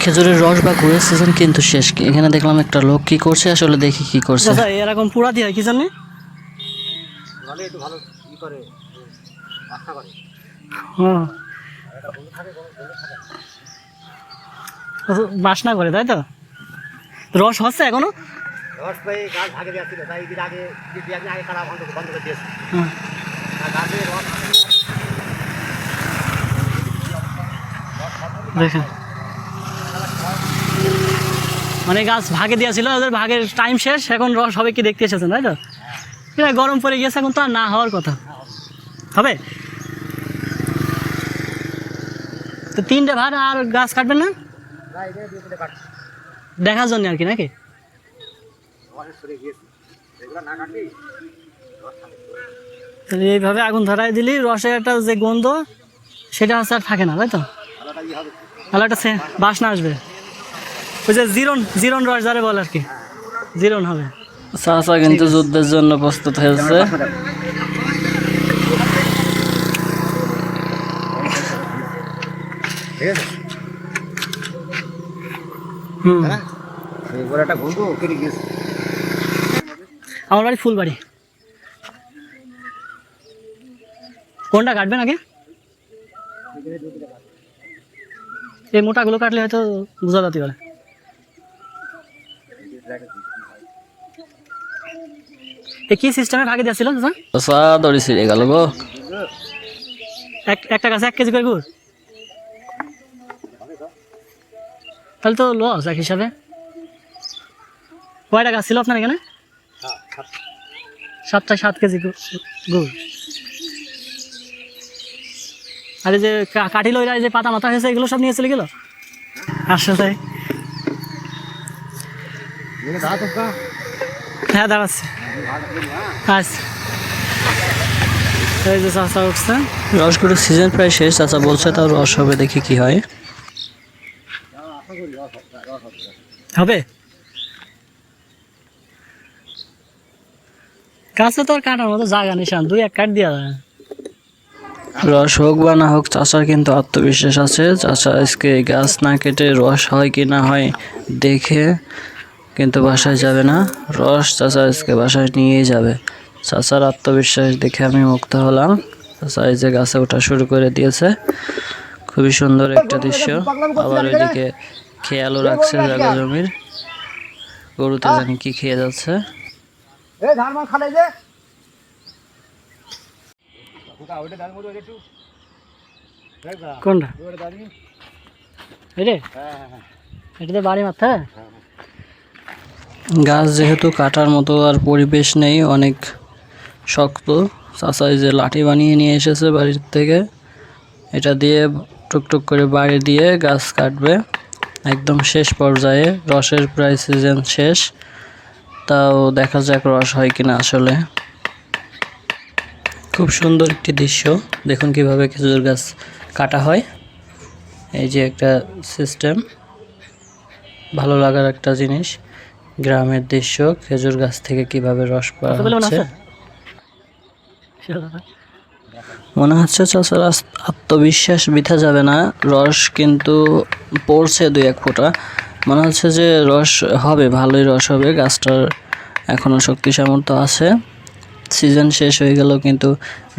খেজুরের রস বা গুড়ের সিজন কিন্তু শেষ এখানে দেখলাম একটা লোক কি করছে আসলে দেখি কি করছে। চাচা এরকম পুরা দিয়ে কি জানি? হ্যাঁ। বাসনা করে তাই তো? রস হচ্ছে এখনও? রস পেয়ে গাছ ভাগে দিয়েছিল তাই এদিন আগে যে দু একদিন আগে কাটা বন্ধ বন্ধ করে দিয়েছে। হ্যাঁ। গাছে রস দেখেন। মানে গাছ ভাগে দিয়েছিল ওদের ভাগের টাইম শেষ, এখন রস হবে কি দেখতে এসেছেন, তাই তো? এটা গরম পড়ে গেছে এখন তো আর না হওয়ার কথা। হবে? তো তিনটে ভার আর গাছ কাটবেন না? দেখার জন্য আর কি, নাকি? গিয়েছে তাহলে এইভাবে আগুন ধরাই দিলি, রসের একটা যে গন্ধ, সেটা হচ্ছে আর থাকে না, তাই তো? তাহলে একটা বাসনা আসবে। ওই যে জিরন জিরন রস যারে বলে আর কি। জিরন হবে। চাচা কিন্তু যুদ্ধের জন্য প্রস্তুত হয়েছে। ঠিক আছে হুম হ্যাঁ আমার বাড়ি ফুলবাড়ি। কোনটা কাটবেন আগে? এই মোটাগুলো কাটলে হয়তো বোঝা যেতে পারে। কি সিস্টেমে ভাগে দিয়েছিল চাচা? আচ্ছা, দড়ি গেল গো। এক একটা গাছে এক কেজি করে গুড় তাহলে তো লস এক হিসাবে কয়টা গাছ ছিল আপনার এখানে সাতটা সাত কেজি গুড় আর যে কাঠি লইলা যে পাতা মাথা হয়েছে এগুলো সব নিয়ে চলে গেল আসলে আচ্ছা, হ্যাঁ দাঁড়াচ্ছে আচ্ছা এই যে চাষা উঠছে। রসগুলোর সিজন প্রায় শেষ চাচা বলছে তাও রস হবে দেখি কি হয়। হবে? কাছে তো আর কাটার মতো জায়গা নিশান দুই এক কাট দিয়া যায়। রস হোক বা না হোক চাষার কিন্তু আত্মবিশ্বাস আছে। চাচা আজকে গাছ না কেটে রস হয় কি না হয় দেখে কিন্তু বাসায় যাবে না। রস চাচা আজকে বাসায় নিয়েই যাবে। চাচার আত্মবিশ্বাস দেখে আমি মুক্ত হলাম। চাচা যে গাছে ওঠা শুরু করে দিয়েছে। খুবই সুন্দর একটা দৃশ্য। আবার ওইদিকে খেয়ালও রাখছে জায়গা জমির। গরুতে জানি কি খেয়ে যাচ্ছে। কোনটা? এটা? তো বাড়ি মাথায় গাছ যেহেতু কাটার মতো আর পরিবেশ নেই, অনেক শক্ত। চাচা এই যে লাঠি বানিয়ে নিয়ে এসেছে বাড়ির থেকে। এটা দিয়ে টুকটুক করে বাড়ি দিয়ে গাছ কাটবে। একদম শেষ পর্যায়ে, রসের প্রায় সিজন শেষ। তাও দেখা যাক রস হয় কিনা আসলে। খুব সুন্দর একটি দৃশ্য। দেখুন কীভাবে খেজুর গাছ কাটা হয়। এই যে একটা সিস্টেম ভালো লাগার একটা জিনিস। গ্রামের দৃশ্য খেজুর গাছ থেকে কীভাবে রস পাওয়া মনে হচ্ছে? মনে হচ্ছে চাচার আত্মবিশ্বাস বিথা যাবে না। রস কিন্তু পড়ছে দুই এক ফোঁটা। মনে হচ্ছে যে রস হবে ভালোই রস হবে। গাছটার এখনও শক্তি সামর্থ্য আছে। সিজন শেষ হয়ে গেল কিন্তু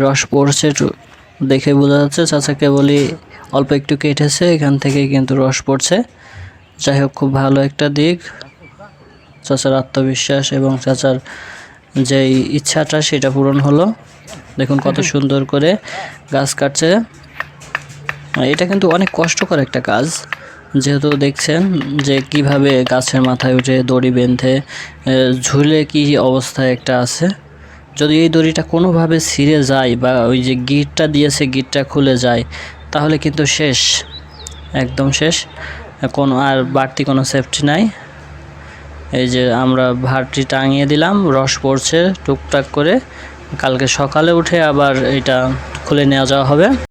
রস পড়ছে দেখে বোঝা যাচ্ছে। চাচাকে বলি অল্প একটু কেটেছে এখান থেকে কিন্তু রস পড়ছে। যাই হোক খুব ভালো একটা দিক। চাচার আত্মবিশ্বাস এবং চাচার যেই ইচ্ছাটা সেটা পূরণ হলো। দেখুন কত সুন্দর করে গাছ কাটছে। এটা কিন্তু অনেক কষ্টকর একটা কাজ। যেহেতু দেখছেন যে কীভাবে গাছের মাথায় উঠে দড়ি বেঁধে ঝুলে কি অবস্থায় একটা আছে। যদি এই দড়িটা কোনোভাবে ছিঁড়ে যায় বা ওই যে গিটটা দিয়েছে গিটটা খুলে যায় তাহলে কিন্তু শেষ একদম শেষ। কোনো আর বাড়তি কোনো সেফটি নাই। এই যে আমরা ভাতটি টাঙিয়ে দিলাম, রস পড়ছে টুকটাক করে। কালকে সকালে উঠে আবার এটা খুলে নেওয়া যাওয়া হবে।